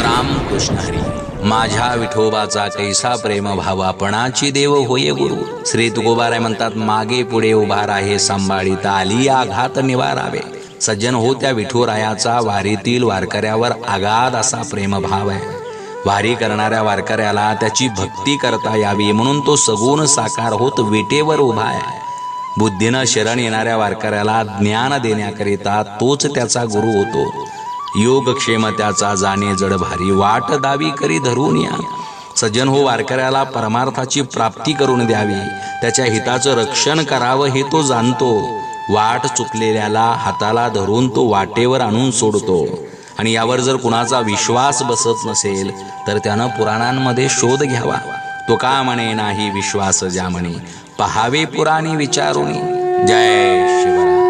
राम कृष्ण हरी. माझ्या विठोबाचा कैसा प्रेम भाव देव होय गुरु. श्री तुकोबाराय म्हणतात मागे पुढे उभा राहे सांभाळीता आली आघात निवारावे. सज्जन हो त्या विठुरायाचा वारीतील वारकऱ्यावर आगाध असा प्रेमभाव आहे. वारी करणाऱ्या वारकऱ्याला त्याची भक्ती करता यावी म्हणून तो सगुण साकार होत विटेवर उभा आहे. बुद्धीनं शरण येणाऱ्या वारकऱ्याला ज्ञान देण्याकरिता तोच त्याचा गुरु होतो. योगक्षेम त्याचा जाणे जडभारी वाट दावी करी धरून या. सज्जन हो वारकऱ्याला परमार्थाची प्राप्ती करून द्यावी. त्याच्या हिताचं रक्षण करावं हे तो जाणतो. वाट चुकलेल्याला हाताला धरून तो वाटेवर आणून सोडतो. आणि यावर जर कुणाचा विश्वास बसत नसेल तर त्यानं पुराणांमध्ये शोध घ्यावा. तो का म्हणे नाही विश्वास ज्या म्हणे पहावे पुराणी विचारुणी. जय शिवराय.